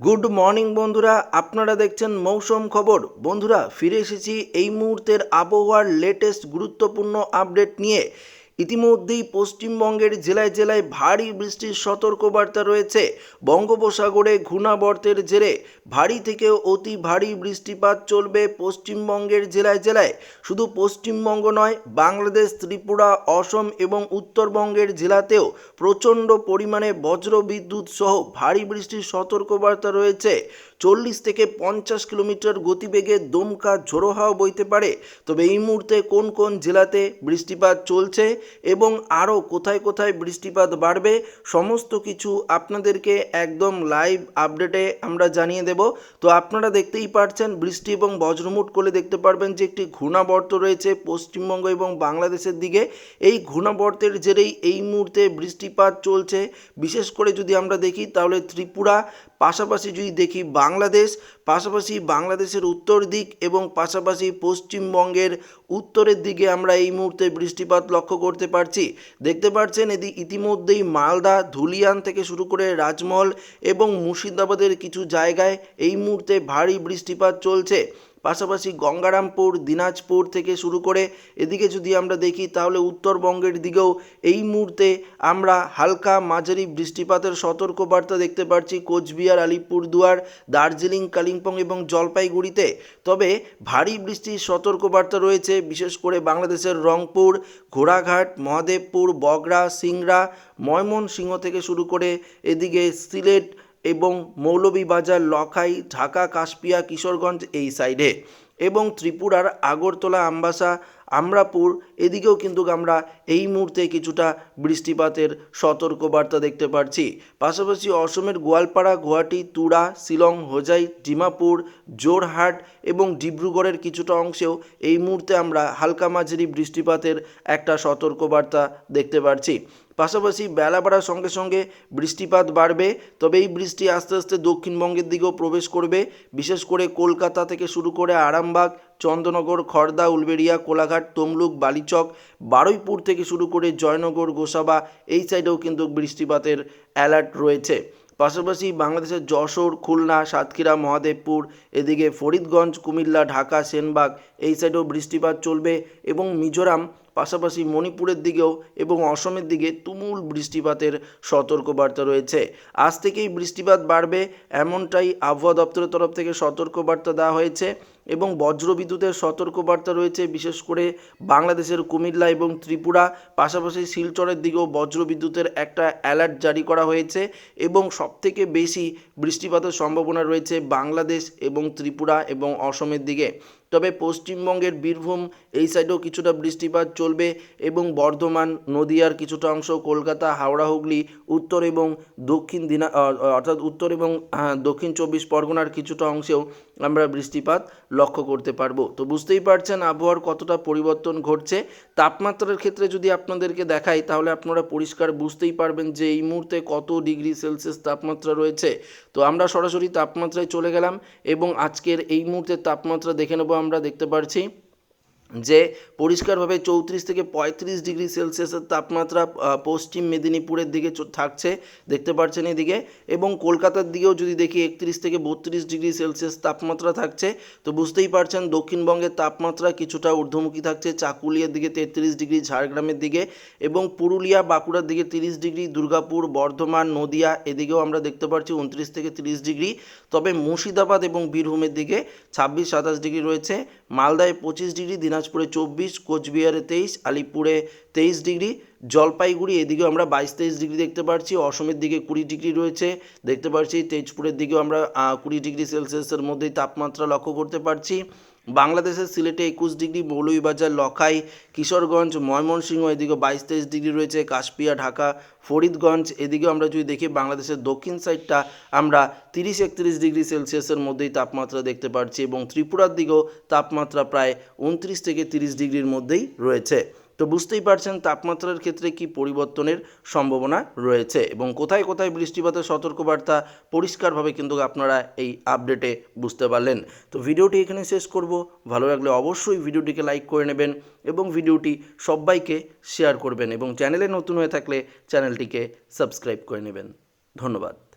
Good morning বন্ধুরা। আপনারা দেখছেন মৌসুম খবর। বন্ধুরা, ফিরে এসেছি এই মুহূর্তের আবহাওয়ার লেটেস্ট গুরুত্বপূর্ণ আপডেট নিয়ে। ইতিমধ্যেই পশ্চিমবঙ্গের জেলায় জেলায় ভারী বৃষ্টির সতর্কবার্তা রয়েছে। বঙ্গোপসাগরে ঘূর্ণাবর্তের জেরে ভারী থেকে অতি ভারী বৃষ্টিপাত চলবে পশ্চিমবঙ্গের জেলায় জেলায়। শুধু পশ্চিমবঙ্গ নয়, বাংলাদেশ, ত্রিপুরা, অসম এবং উত্তরবঙ্গের জেলাতেও প্রচণ্ড পরিমাণে বজ্র বিদ্যুৎ সহ ভারী বৃষ্টির সতর্কবার্তা রয়েছে। চল্লিশ থেকে পঞ্চাশ কিলোমিটার গতিবেগে দমকা ঝোড়ো হাওয়া বইতে পারে। তবে এই মুহূর্তে কোন কোন জেলাতে বৃষ্টিপাত চলছে এবং আরও কোথায় কোথায় বৃষ্টিপাত বাড়বে, সমস্ত কিছু আপনাদেরকে একদম লাইভ আপডেটে আমরা জানিয়ে দেব। তো আপনারা দেখতেই পারছেন, বৃষ্টি এবং বজ্রমুট করলে দেখতে পারবেন যে একটি ঘূর্ণাবর্ত রয়েছে পশ্চিমবঙ্গ এবং বাংলাদেশের দিকে। এই ঘূর্ণাবর্তের জেরেই এই মুহূর্তে বৃষ্টিপাত চলছে। বিশেষ করে যদি আমরা দেখি, তাহলে ত্রিপুরা পাশাপাশি যদি দেখি বাংলাদেশ, পাশাপাশি বাংলাদেশের উত্তর দিক এবং পাশাপাশি পশ্চিমবঙ্গের উত্তরের দিকে আমরা এই মুহূর্তে বৃষ্টিপাত লক্ষ্য করতে পারছি। দেখতে পাচ্ছেন এদি, ইতিমধ্যেই মালদা, ধুলিয়ান থেকে শুরু করে রাজমহল এবং মুর্শিদাবাদের কিছু জায়গায় এই মুহূর্তে ভারী বৃষ্টিপাত চলছে। পাশাপাশি গঙ্গারামপুর, দিনাজপুর থেকে শুরু করে এদিকে যদি আমরা দেখি, তাহলে উত্তরবঙ্গের দিকেও এই মুহূর্তে আমরা হালকা মাঝারি বৃষ্টিপাতের সতর্কবার্তা দেখতে পাচ্ছি কোচবিহার, আলিপুরদুয়ার, দার্জিলিং, কালিম্পং এবং জলপাইগুড়িতে। তবে ভারী বৃষ্টির সতর্কবার্তা রয়েছে, বিশেষ করে বাংলাদেশের রংপুর, ঘোড়াঘাট, মহাদেবপুর, বগরা, সিংড়া, ময়মনসিংহ থেকে শুরু করে এদিকে সিলেট এবং মৌলভীবাজার, লখাই, ঢাকা, কাশপিয়া, কিশোরগঞ্জ এই সাইডে এবং ত্রিপুরার আগরতলা, আমবাসা, আমরাপুর, এদিকেও কিন্তু আমরা এই মুহূর্তে কিছুটা বৃষ্টিপাতের সতর্কবার্তা দেখতে পাচ্ছি পাশাপাশি অসমের গোয়ালপাড়া, গুয়াহাটি, তুরা, শিলং, হোজাই, ডিমাপুর জোরহাট এবং ডিব্রুগড়ের কিছুটা অংশেও এই মুহূর্তে আমরা হালকা মাঝারি বৃষ্টিপাতের একটা সতর্কবার্তা দেখতে পাচ্ছি পাশাপাশি বেলা বাড়ার সঙ্গে সঙ্গে বৃষ্টিপাত বাড়বে তবে এই বৃষ্টি আস্তে আস্তে দক্ষিণবঙ্গের দিকেও প্রবেশ করবে। বিশেষ করে কলকাতা থেকে শুরু করে আরামবাগ চন্দ্রনগর খড়দা উলবেড়িয়া, কোলাঘাট, তমলুক, বালিচক, বারুইপুর থেকে শুরু করে জয়নগর, গোসাবা, এই সাইডেও কিন্তু বৃষ্টিপাতের অ্যালার্ট রয়েছে। পাশাপাশি বাংলাদেশের যশোর, খুলনা, সাতক্ষীরা, মহাদেবপুর, এদিকে ফরিদগঞ্জ, কুমিল্লা, ঢাকা, সেনবাগ, এই সাইডেও বৃষ্টিপাত চলবে এবং মিজোরাম পাশাপাশি মণিপুরের দিকেও এবং অসমের দিকে তুমুল বৃষ্টিপাতের সতর্কবার্তা রয়েছে। আজ থেকেই বৃষ্টিপাত বাড়বে এমনটাই আবহাওয়া দপ্তরের তরফ থেকে সতর্কবার্তা দেওয়া হয়েছে এবং বজ্রবিদ্যুতের সতর্কবার্তা রয়েছে বিশেষ করে বাংলাদেশের কুমিল্লা এবং ত্রিপুরা। পাশাপাশি শিলচরের দিকেও বজ্রবিদ্যুতের একটা অ্যালার্ট জারি করা হয়েছে এবং সবথেকে বেশি বৃষ্টিপাতের সম্ভাবনা রয়েছে বাংলাদেশ এবং ত্রিপুরা এবং অসমের দিকে। তবে পশ্চিমবঙ্গের বীরভূম এই সাইডেও কিছুটা বৃষ্টিপাত চলবে এবং বর্ধমান, নদিয়ার কিছুটা অংশ, কলকাতা, হাওড়া, হুগলি, উত্তর এবং দক্ষিণ দিনা অর্থাৎ উত্তর এবং দক্ষিণ চব্বিশ পরগনার কিছুটা অংশেও আমরা বৃষ্টিপাত লক্ষ্য করতে পারব। তো বুঝতেই পারছেন আবহাওয়ার কতটা পরিবর্তন ঘটছে। তাপমাত্রার ক্ষেত্রে যদি আপনাদেরকে দেখাই, তাহলে আপনারা পরিষ্কার বুঝতেই পারবেন যে এই মুহূর্তে কত ডিগ্রি সেলসিয়াস তাপমাত্রা রয়েছে। তো আমরা সরাসরি তাপমাত্রায় চলে গেলাম এবং আজকের এই মুহূর্তে তাপমাত্রা দেখে নেব আমরা দেখতে পারছি। যে পরিষ্কারভাবে চৌত্রিশ থেকে পঁয়ত্রিশ ডিগ্রি সেলসিয়াসের তাপমাত্রা পশ্চিম মেদিনীপুরের দিকে থাকছে, দেখতে পাচ্ছেন এদিকে। এবং কলকাতার দিকেও যদি দেখি একত্রিশ থেকে বত্রিশ ডিগ্রি সেলসিয়াস তাপমাত্রা থাকছে, তো বুঝতেই পারছেন দক্ষিণবঙ্গের তাপমাত্রা কিছুটা ঊর্ধ্বমুখী থাকছে, চাকুলিয়ার দিকে তেত্রিশ ডিগ্রি, ঝাড়গ্রামের দিকে এবং পুরুলিয়া, বাঁকুড়ার দিকে তিরিশ ডিগ্রি, দুর্গাপুর, বর্ধমান, নদিয়া এদিকেও আমরা দেখতে পাচ্ছি উনত্রিশ থেকে তিরিশ ডিগ্রি। তবে মুর্শিদাবাদ এবং বীরভূমের দিকে ছাব্বিশ সাতাশ ডিগ্রি রয়েছে, মালদায় পঁচিশ ডিগ্রি দিনাজপুরে চব্বিশ, কোচবিহারে তেইশ, আলিপুরে তেইশ ডিগ্রি, জলপাইগুড়ি, এদিকেও আমরা বাইশ, তেইশ ডিগ্রি দেখতে পাচ্ছি অসমের দিকে কুড়ি ডিগ্রি রয়েছে, দেখতে পাচ্ছি তেজপুরের দিকেও আমরা কুড়ি ডিগ্রি সেলসিয়াসের মধ্যেই তাপমাত্রা লক্ষ্য করতে পারছি। বাংলাদেশের সিলেটে একুশ ডিগ্রি মৌলভীবাজার লখাই, কিশোরগঞ্জ, ময়মনসিংহ, এদিকে বাইশ তেইশ ডিগ্রি রয়েছে, কাশপিয়া, ঢাকা, ফরিদগঞ্জ এদিকে আমরা যদি দেখি বাংলাদেশের দক্ষিণ সাইডটা আমরা তিরিশ একত্রিশ ডিগ্রি সেলসিয়াসের মধ্যেই তাপমাত্রা দেখতে পাচ্ছি এবং ত্রিপুরার দিকেও তাপমাত্রা প্রায় উনত্রিশ থেকে তিরিশ ডিগ্রির মধ্যেই রয়েছে। তো বুঝতেই পারছেন তাপমাত্রার ক্ষেত্রে কি পরিবর্তনের সম্ভাবনা রয়েছে এবং কোথায় কোথায় বৃষ্টিপাতের সতর্কবার্তা পরিষ্কারভাবে কিন্তু আপনারা এই আপডেটে বুঝতে পারলেন। তো ভিডিওটি এখানে শেষ করব। ভালো লাগলে অবশ্যই ভিডিওটিকে লাইক করে নেবেন এবং ভিডিওটি সবাইকে শেয়ার করবেন এবং চ্যানেলে নতুন হয়ে থাকলে চ্যানেলটিকে সাবস্ক্রাইব করে নেবেন। ধন্যবাদ।